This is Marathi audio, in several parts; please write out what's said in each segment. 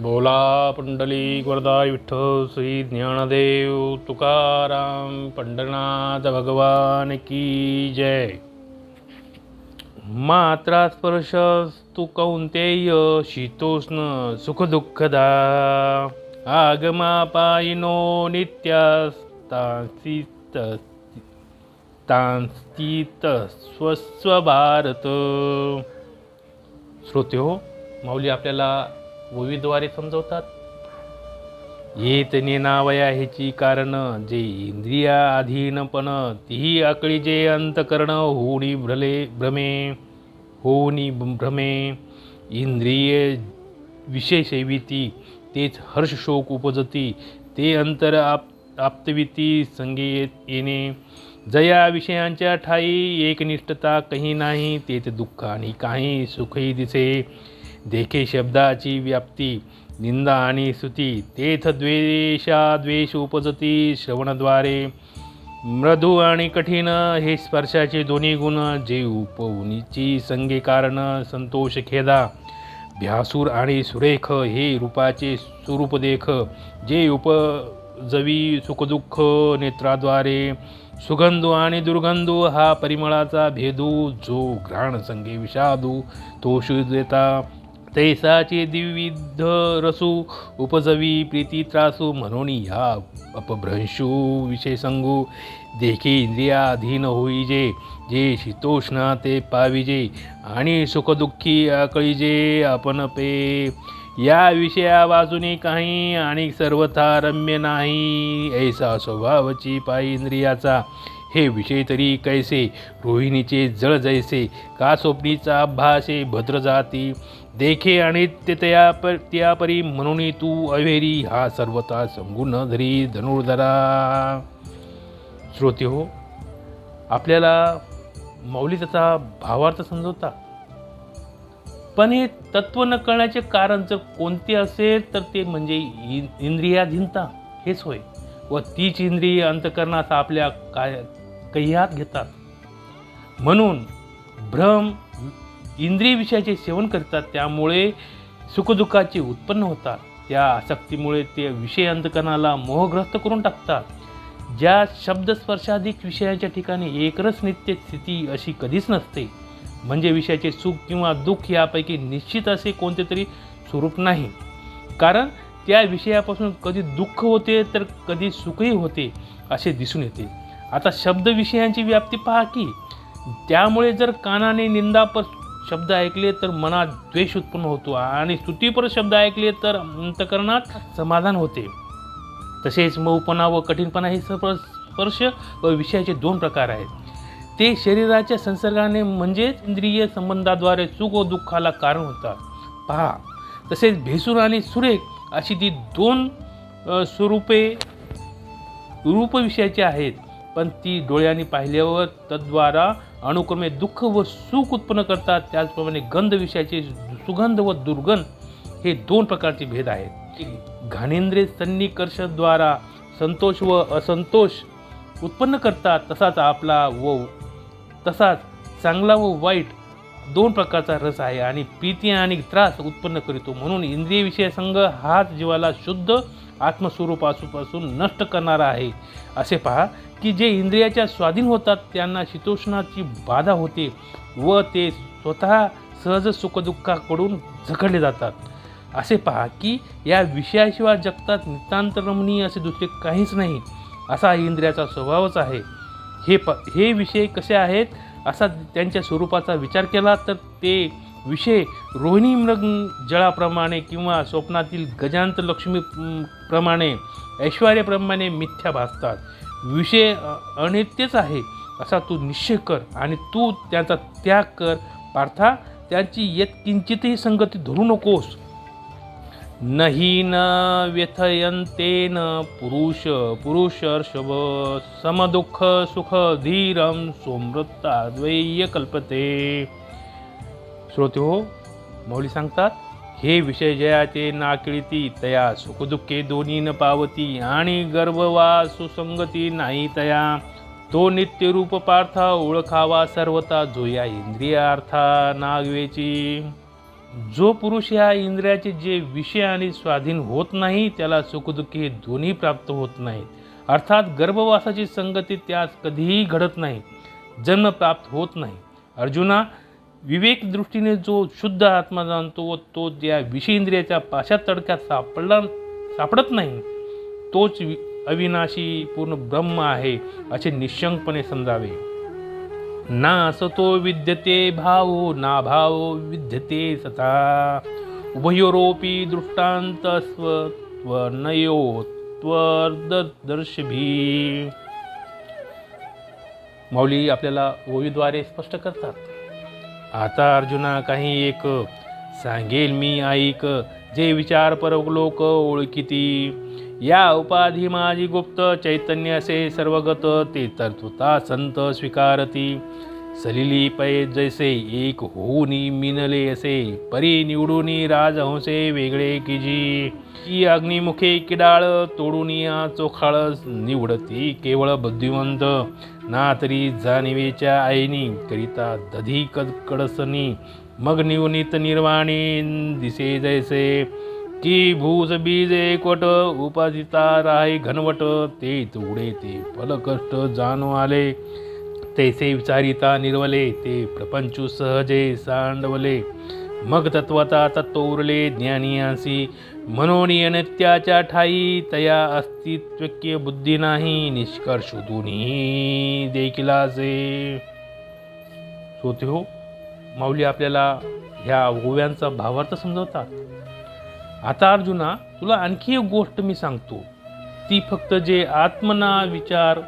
बोला पुंडली वरदाय विठ्ठल श्री ज्ञानदेव तुकाराम पंढरनाथ भगवान की जय। मात्रा स्पर्श तू कौंतेय शीतोष्ण सुखदुःखदा। आगमा पायिनो नित्यास्तांसित तांस्तित स्वस्व भारत श्रोते हो माऊली आपल्याला ओवीद्वारे समजवतात. येत नेनावया ह्याची कारण जे इंद्रिया अधीनपण तीही आकळी जे अंतकरण होणी भ्रले भ्रमे होणी भ्रमे. इंद्रिय विशेष विती तेच हर्ष शोक उपजती ते अंतर आप आप्तविती संगे येणे. जया विषयांच्या ठाई एकनिष्ठता काही नाही तेच दुःख आणि काही सुखही दिसे. देखे शब्दाची व्याप्ती निंदा आणि स्तुती तेथ द्वेष उपजती श्रवणद्वारे. मृदू आणि कठीण हे स्पर्शाचे दोन्ही गुण जे उपवनीची संगे कारण संतोष खेदा. भ्यासूर आणि सुरेख हे रूपाचे स्वरूप देख जे उपजवी सुखदुःख नेत्राद्वारे. सुगंधू आणि दुर्गंधू हा परिमळाचा भेदू जो घ्राण संगे विषादू तो देता. तैसाचे द्विविध रसू उपजवी प्रीती त्रासू म्हणून ह्या अपभ्रंशू विषय सांगू। देखी इंद्रियाधीन होईजे जे शीतोष्ण ते पाविजे आणि सुखदुःखी आकळीजे आपण पे। या विषया बाजूने काही आणि सर्वथा रम्य नाही ऐसा स्वभावची पायी इंद्रियाचा। हे विषय तरी कैसे रोहिणीचे जळ जैसे का स्वप्नीचा भासे भद्र जाती। देखे आणि ते त्या पर त्यापरी म्हणून तू अवेरी हा सर्वता संगुण धरी धनुर्धरा. श्रोते हो आपल्याला मौली त्याचा भावार्थ समजवता. पण हे तत्व न कळण्याचे कारण जर कोणते असेल तर ते म्हणजे इ- इंद्रियाधीनता. हेच होय. व तीच इंद्रिय अंतकरणाचा आपल्या काय कह्यात घेतात. म्हणून भ्रम इंद्रिय विषयाचे सेवन करतात त्यामुळे सुखदुःखाचे उत्पन्न होतात. त्या आसक्तीमुळे ते विषय अंतकरणाला मोहग्रस्त करून टाकतात. ज्या शब्दस्पर्शाधिक विषयाच्या ठिकाणी एकरस नित्य स्थिती अशी कधीच नसते. म्हणजे विषयाचे सुख किंवा दुःख यापैकी निश्चित असे कोणते तरी स्वरूप नाही. कारण त्या विषयापासून कधी दुःख होते तर कधी सुखही होते असे दिसून येते. आता शब्द विषयांची व्याप्ती पहा की त्यामुळे जर कानाने निंदापर शब्द ऐकले तर मनात द्वेष उत्पन्न होतो आणि स्तुतीपर शब्द ऐकले तर अंतकरणात समाधान होते. तसेच मऊपणा व कठीणपणा हे स्पर्श व विषयाचे दोन प्रकार आहेत. ते शरीराच्या संसर्गाने म्हणजेच इंद्रिय संबंधाद्वारे सुख व दुःखाला कारण होतात. पहा तसेच भेसूर आणि सुरेख अशी ती दोन स्वरूपे रूपविषयाची आहेत. पण ती डोळ्यांनी पाहिल्यावर तद्वारा अनुक्रमे दुःख व सुख उत्पन्न करतात. त्याचप्रमाणे गंध विषयाचे सुगंध व दुर्गंध हे दोन प्रकारचे भेद आहेत. घाणेंद्रिय सन्निकर्षद्वारा संतोष व असंतोष उत्पन्न करतात. तसाच आपला व तसाच चांगला व वाईट दोन प्रकारचा रस आहे आणि प्रीती आणि त्रास उत्पन्न करीतो. म्हणून इंद्रिय विषय संघ हाच जीवाला शुद्ध आत्मस्वरूपासून नष्ट करणारा आहे. असे पहा की जे इंद्रियाच्या स्वाधीन होतात त्यांना शीतोष्णाची बाधा होते व ते स्वतः सहज सुखदुःखाकडून झकडले जातात. असे पहा की या विषयाशिवाय जगतात नितांत रमणीय असे दुसरे काहीच नाही असा इंद्रियाचा स्वभावच आहे. हे प हे विषय कसे आहेत? असा त्यांच्या स्वरूपाचा विचार केला तर ते विषय रोहिणी मृग जळाप्रमाणे किंवा स्वप्नातील गजांत लक्ष्मीप्रमाणे प्रमाणे ऐश्वर्याप्रमाणे मिथ्या भासतात. विषय अनित्यच आहे असा तू निश्चय कर आणि तू त्यांचा त्याग कर. पार्था त्यांची येत किंचितही संगती धरू नकोस. नहि न व्यथयंतेन पुरुष पुरुषर्षभ समदुःख सुख धीरम सोमृत्ताद्वय्य कल्पते श्रोते हो मौली सांगतात हे विषय जयाचे नाकिळती तया सुखदुःखे दोन्ही न पावती आणि गर्व वा सुसंगती नाही तया. तो नित्यरूप पार्था ओळखावा सर्वता जो या इंद्रियार्था नागवेची. जो पुरुष या इंद्रियाचे जे विषय आणि स्वाधीन होत नाही त्याला सुखदुःखी हे दोन्ही प्राप्त होत नाहीत. अर्थात गर्भवासाची संगती त्यास कधीही घडत नाही जन्म प्राप्त होत नाही. अर्जुना विवेक दृष्टीने जो शुद्ध आत्मा जाणतो व तो ज्या विषय इंद्रियाच्या पाशात तडक्यात सापडला सापडत नाही तोच वि- अविनाशी पूर्ण ब्रह्म आहे असे निशंकपणे समजावे. ना असतो विद्यते भावो ना भावो विद्यते सता उभयोरोपी दृष्टांत स्वनयो त्वदर्शभी माऊली आपल्याला ओवीद्वारे स्पष्ट करतात. आता अर्जुना काही एक सांगेल मी ऐक जे विचार परलोक ओळखिती. या उपाधी माझी गुप्त चैतन्य असे सर्वगत ते तत्वता संत स्वीकारती. सलिली पै जैसे एक होऊनी मिनले असे परी निवडूनी राजहंसे वेगळे किजी. की अग्निमुखे किडाळ तोडून चोखाळ निवडती केवळ बुद्धिवंत ना तरी जाणिवेच्या आईनी करिता दधी कडसनी मग निवनीत निर्वाणी दिसे जैसे की भूज बीज एकवट उपाधिता राही घनवट ते उडे ते फलकष्ट जाणू आले तैसे विचारिता निर्वले ते प्रपंचू सहजे सांडवले मग तत्वता तत्व उरले ज्ञानियासी म्हणून अनित्याच्या ठाई तया अस्तित्वक्य बुद्धी नाही निष्कर्ष दोन्ही देखिलासे सोते हो माऊली आपल्याला ह्या गोव्यांचा भावार्थ समजवतात. आता अर्जुना तुला आणखी एक गोष्ट मी सांगतो. ती फक्त जे आत्मना विचार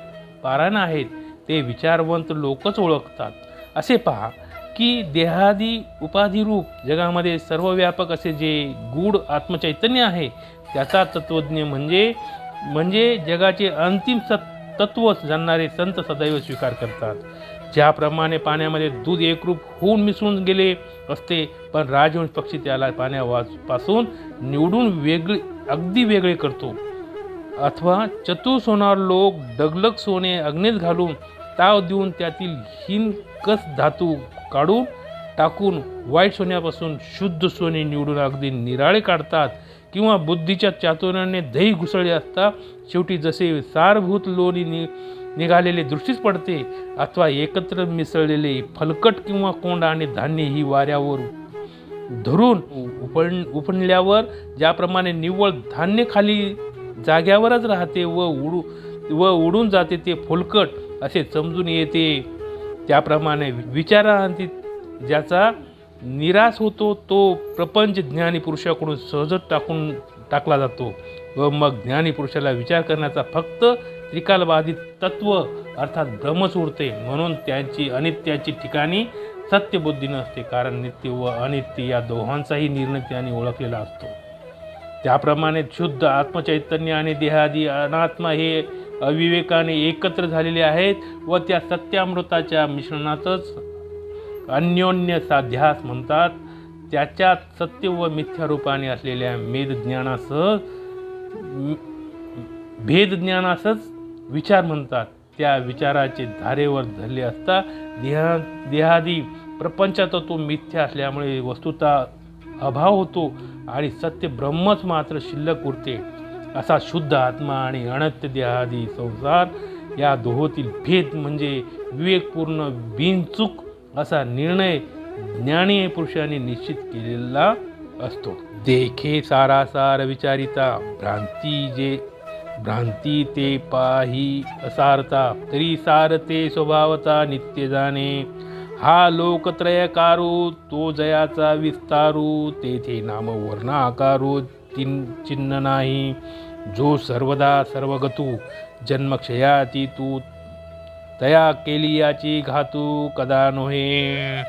पारायण आहेत ते विचारवंत लोकच ओळखतात. असे पहा की देहादी उपाधिरूप जगामध्ये सर्वव्यापक असे जे गूढ आत्मचैतन्य आहे त्याचा तत्वज्ञ म्हणजे म्हणजे जगाचे अंतिम सत् तत्व जाणणारे संत सदैव स्वीकार करतात. ज्याप्रमाणे पाण्यामध्ये दूध एकरूप होऊन मिसळून गेले असते पण राजवंश पक्षी त्याला पाण्यापासून निवडून वेगळे अगदी वेगळे करतो. अथवा चतुर सोनार लोक डगलग सोने अग्नीत घालून ताव देऊन त्यातील हिन कस धातू काढून टाकून वाईट सोन्यापासून शुद्ध सोने निवडून अगदी निराळे काढतात किंवा बुद्धीच्या चातुर्याने दही घुसळले असता शेवटी जसे सारभूत लोणी नि निघालेले दृष्टीच पडते अथवा एकत्र मिसळलेले फलकट किंवा कोंड आणि धान्य ही वाऱ्यावर धरून उपण उपणल्यावर ज्याप्रमाणे निव्वळ धान्य खाली जाग्यावरच राहते व उडू व उडून जाते ते फुलकट असे समजून येते. त्याप्रमाणे विचारांती ज्याचा निराश होतो तो प्रपंच ज्ञानी पुरुषाकडून सहजच टाकून टाकला जातो व मग ज्ञानी पुरुषाला विचार करण्याचा फक्त त्रिकालबाधित तत्व अर्थात भ्रमच उरते. म्हणून त्यांची अनित्याची ठिकाणी सत्यबुद्धी नसते कारण नित्य व अनित्य या दोघांचाही निर्णय त्यांनी ओळखलेला असतो. त्याप्रमाणे शुद्ध आत्मचैतन्य आणि देहादी अनात्मा हे अविवेकाने एकत्र झालेले आहेत व त्या सत्यामृताच्या मिश्रणातच अन्योन्य साध्यास म्हणतात. त्याच्यात सत्य व मिथ्या रूपाने असलेल्या मेदज्ञानासह भेदज्ञानासच विचार म्हणतात. त्या विचाराचे धारेवर धरले असता देहा देहादी प्रपंचात तो मिथ्या असल्यामुळे वस्तुता अभाव होतो आणि सत्य ब्रह्मच मात्र शिल्लक उरते. असा शुद्ध आत्मा आणि अनत्य देहादी संसार या दोहोतील भेद म्हणजे विवेकपूर्ण बिनचूक असा निर्णय ज्ञानी पुरुषाने निश्चित केलेला असतो. देखे सारासार विचारिता भ्रांती जे भ्रांती ते पाही असारता तरी सारते स्वभावता नित्य जाणे. हा लोकत्रयकारू तो जयाचा विस्तारू तेथे नाम वर्ण आकारू तीन चिन्ह नाही. जो सर्वदा सर्वगतू जन्मक्षयाची तू तया केली याची घातू कदा नोहे.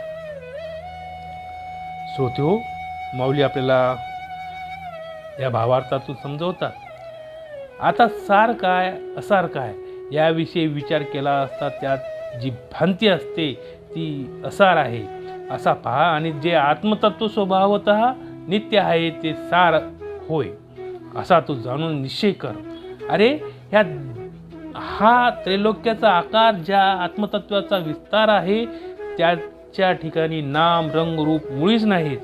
श्रोत्यो माऊली आपल्याला या भावार्थातून समजवतात. आता सार काय असार काय याविषयी विचार केला असता त्यात जी भ्रांती असते ती असार आहे. असा पहा आणि जे आत्मतत्व स्वभावत नित्य आहे ते सार होय. असा तू जाणून निश्चय कर. अरे ह्या हा त्रैलोक्याचा आकार ज्या आत्मतत्वाचा विस्तार आहे त्याच्या ठिकाणी नाम रंग रूप मुळीच नाहीत.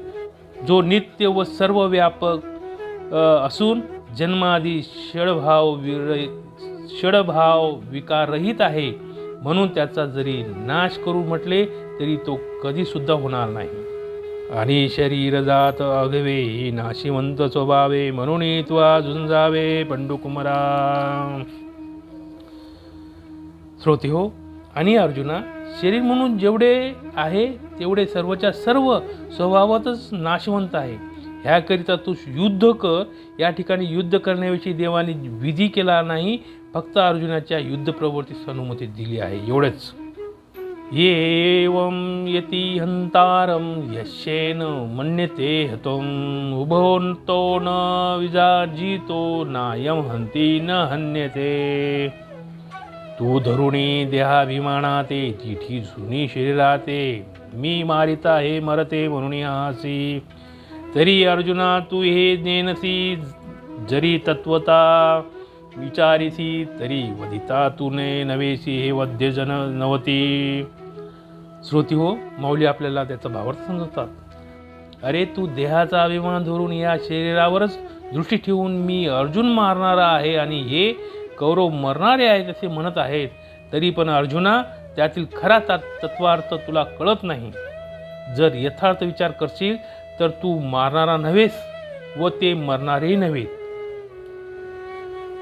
जो नित्य व सर्व व्यापक असून जन्मादी षडभाव विर षडभाव विकाररहित आहे. म्हणून त्याचा जरी नाश करू म्हटले तरी तो कधीसुद्धा होणार नाही. आणि शरीर जात अगवे नाशिवंत स्वभावे म्हणून त्वा झुंजावे पंडुकुमरा. श्रोते हो आणि अर्जुना शरीर म्हणून जेवढे आहे तेवढे सर्वच्या सर्व स्वभावातच नाशवंत आहे. ह्याकरिता तू युद्ध कर या ठिकाणी युद्ध करण्याविषयी देवाने विधी केला नाही फक्त अर्जुनाच्या युद्ध प्रवृत्तीस अनुमती दिली आहे एवढंच. एवं यति हन्तारं यस्येन मन्यते हतम् उभोन्तो न विजाजितो नायं हन्ति न हन्यते। तू धरुणी देहाभिमानाते तिठी झुनी शरीराते। मी मारिता हे मरते म्हणून हासी तरी अर्जुना तू हे नेनसी जरी तत्वता विचारिसी तरी वदिता तुने नवेसी हे वद्य जन नवती। श्रोती हो माऊली आपल्याला त्याचा भावार्थ समजवतात. अरे तू देहाचा अभिमान धरून या शरीरावरच दृष्टी ठेवून मी अर्जुन मारणारा आहे आणि हे कौरव मरणारे आहेत असे म्हणत आहेत तरी पण अर्जुना त्यातील खरा तात तत्वार्थ तुला कळत नाही. जर यथार्थ विचार करशील तर तू मारणारा नव्हेस व ते मरणारेही नव्हे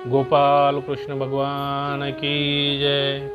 गोपाल कृष्ण भगवान की जय.